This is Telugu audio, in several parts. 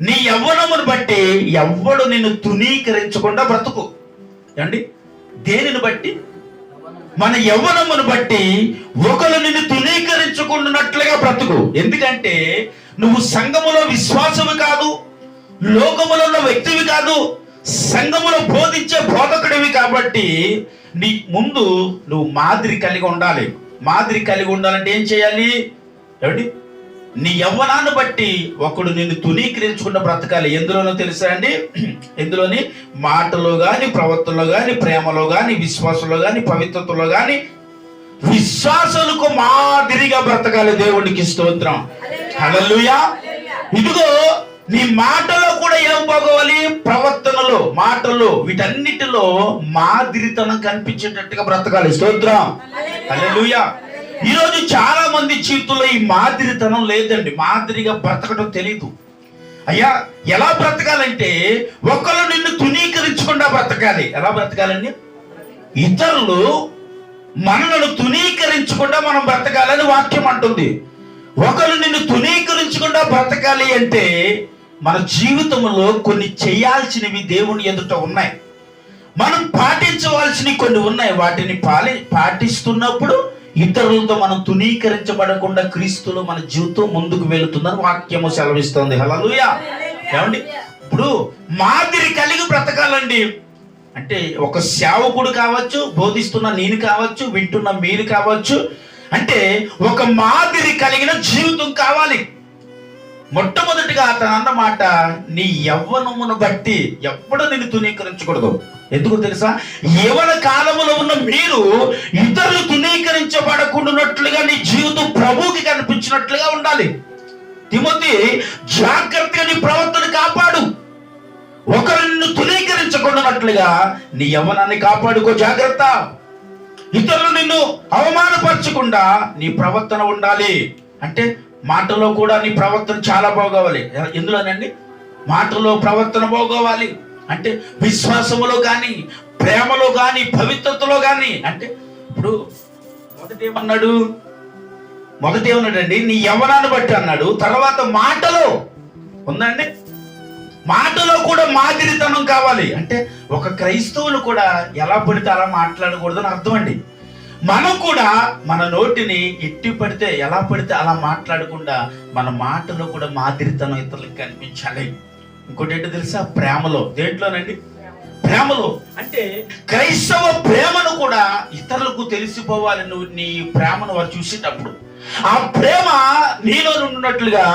నీ యవ్వనమును బట్టి ఎవ్వడు నిన్ను తునీకరించకుండా బ్రతుకు. అండి దేనిని బట్టి? మన యవ్వనమును బట్టి ఒకరు నిన్ను తునీకరించుకున్నట్లుగా బ్రతుకు. ఎందుకంటే నువ్వు సంఘములో విశ్వాసము కాదు లోకములో ఉన్న వ్యక్తివి కాదు సంఘములో బోధించే బోధకుడివి కాబట్టి నీ ముందు నువ్వు మాదిరి కలిగి ఉండాలి. మాదిరి కలిగి ఉండాలంటే ఏం చేయాలి? ఏమిటి నీ యవ్వనాన్ని బట్టి ఒకడు నిన్ను తునీకరించుకుంటూ బ్రతకాలి. ఎందులోనో తెలుసా అండి? ఎందులోని? మాటలో గాని ప్రవర్తనలో గాని ప్రేమలో గాని విశ్వాసంలో గాని పవిత్రతలో గాని విశ్వాసులకు మాదిరిగా బ్రతకాలి దేవునికి స్తోత్రం. హల్లెలూయా. ఇదిగో నీ మాటలో కూడా ఏం బాగోవాలి? ప్రవర్తనలో మాటల్లో వీటన్నిటిలో మాదిరితనం కనిపించేటట్టుగా బ్రతకాలి. స్తోత్రం. హల్లెలూయా. ఈరోజు చాలా మంది జీవితంలో ఈ మాదిరితనం లేదండి. మాదిరిగా బ్రతకడం తెలియదు అయ్యా ఎలా బ్రతకాలంటే ఒకళ్ళు నిన్ను తునీకరించకుండా బ్రతకాలి. ఎలా బ్రతకాలండి? ఇతరులు మనలను తునీకరించకుండా మనం బ్రతకాలని వాక్యం అంటుంది. ఒకరు నిన్ను తునీకరించకుండా బ్రతకాలి అంటే మన జీవితంలో కొన్ని చేయాల్సినవి దేవుని ఎదుట ఉన్నాయి. మనం పాటించవలసినవి కొన్ని ఉన్నాయి. వాటిని పాలి పాటిస్తున్నప్పుడు ఇతరులతో మనం తునీకరించబడకుండా క్రీస్తులో మన జీవితం ముందుకు వెళుతుందని వాక్యము సెలవిస్తుంది. హల్లెలూయా. ఏమండి? ఇప్పుడు మాదిరి కలిగి బ్రతకాలండి. అంటే ఒక సేవకుడు కావచ్చు బోధిస్తున్న నేను కావచ్చు వింటున్న మీరు కావచ్చు అంటే ఒక మాదిరి కలిగిన జీవితం కావాలి. మొట్టమొదటిగా అతను అన్నమాట నీ యవ్వనమును బట్టి ఎప్పుడు నిన్ను తునీకరించకూడదు ఎందుకు తెలుసా? యవన కాలములో ఉన్న మీరు ఇతరులు తునీకరించబడకుండానట్లుగా నీ జీవితం ప్రభువుకి కనిపించినట్లుగా ఉండాలి. తిమతి జాగ్రత్తగా నీ ప్రవర్తన కాపాడు. ఒకరు నిన్ను తునీకరించకుండానట్లుగా నీ యవనాన్ని కాపాడుకో జాగ్రత్త. ఇతరులు నిన్ను అవమానపరచకుండా నీ ప్రవర్తన ఉండాలి. అంటే మాటలో కూడా నీ ప్రవర్తన చాలా బాగోవాలి. ఎందులోనండి మాటలో ప్రవర్తన బాగోవాలి. అంటే విశ్వాసములో కానీ ప్రేమలో కానీ పవిత్రతలో కానీ. అంటే ఇప్పుడు మొదట ఏమన్నాడు? మొదటి ఏమన్నాడండి? నీ యవనాన్ని బట్టి అన్నాడు. తర్వాత మాటలో. ఉందండి? మాటలో కూడా మాదిరితనం కావాలి. అంటే ఒక క్రైస్తవులు కూడా ఎలా పడితే అలా మాట్లాడకూడదని అర్థం అండి. మనం కూడా మన నోటిని ఎట్టి పడితే ఎలా పడితే అలా మాట్లాడకుండా మన మాటలో కూడా మాదిరితనం ఇతరులకు కనిపించాలి. ఇంకోటి ఏంటో తెలుసా? ప్రేమలో. దేంట్లోనండి? ప్రేమలో. అంటే క్రైస్తవ ప్రేమను కూడా ఇతరులకు తెలిసిపోవాలి నువ్వు నీ ప్రేమను వారు చూసేటప్పుడు. ఆ ప్రేమ నీలో ఉన్నట్లుగా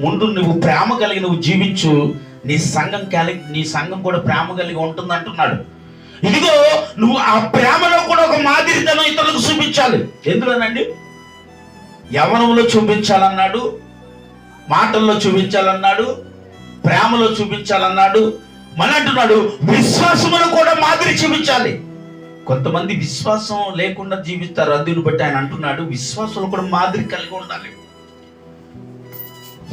ముందు నువ్వు ప్రేమ కలిగి నువ్వు జీవించు. నీ సంఘం కలిగి నీ సంఘం కూడా ప్రేమ కలిగి ఉంటుంది అంటున్నాడు ఇదిగో నువ్వు ఆ ప్రేమలో కూడా ఒక మాదిరితనం ఇతరులకు చూపించాలి. ఎందులోనండి? యవనంలో చూపించాలన్నాడు మాటల్లో చూపించాలన్నాడు ప్రేమలో చూపించాలన్నాడు మన అంటున్నాడు విశ్వాసమును కూడా మాదిరి చూపించాలి. కొంతమంది విశ్వాసం లేకుండా జీవిస్తారు అందుని బట్టి ఆయన అంటున్నాడు విశ్వాసంలో కూడా మాదిరి కలిగి ఉండాలి.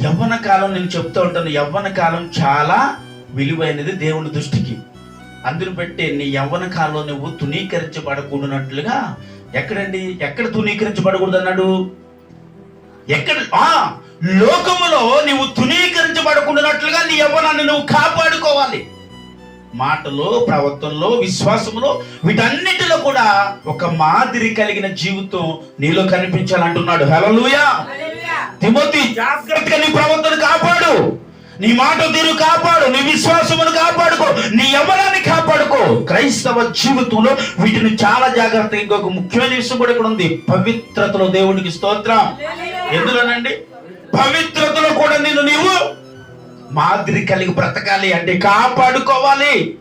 యవ్వన కాలం నేను చెప్తూ ఉంటాను యవ్వన కాలం చాలా విలువైనది దేవుని దృష్టికి. అందును బట్టి నీ యవ్వన కాలంలో నువ్వు తునీకరించబడకూడనట్లుగా ఎక్కడండి? ఎక్కడ తునీకరించబడకూడదు అన్నాడు ఎక్కడ లోకములో నీవు తునీకరించబడకుండానట్లుగా నీ యవ్వనాన్ని నువ్వు కాపాడుకోవాలి. మాటలో ప్రవర్తనలో విశ్వాసంలో వీటన్నిటిలో కూడా ఒక మాదిరి కలిగిన జీవితం నీలో కనిపించాలంటున్నాడు. హల్లెలూయా. తిమోతి జాగ్రత్తగా నీ ప్రవర్తన కాపాడు. నీ మాట తీరు కాపాడు. నీ విశ్వాసమును కాపాడుకో. నీ యవ్వనాన్ని కాపాడుకో. క్రైస్తవ జీవితంలో వీటిని చాలా జాగ్రత్త ఇంకొక ముఖ్యమైన విషయం కూడా ఇక్కడ ఉంది. పవిత్రతలో దేవునికి స్తోత్రం. ఎందులోనండి? పవిత్రతలో కూడా నేను నీవు మాదిరి కలిగి బ్రతకాలి అంటే కాపాడుకోవాలి.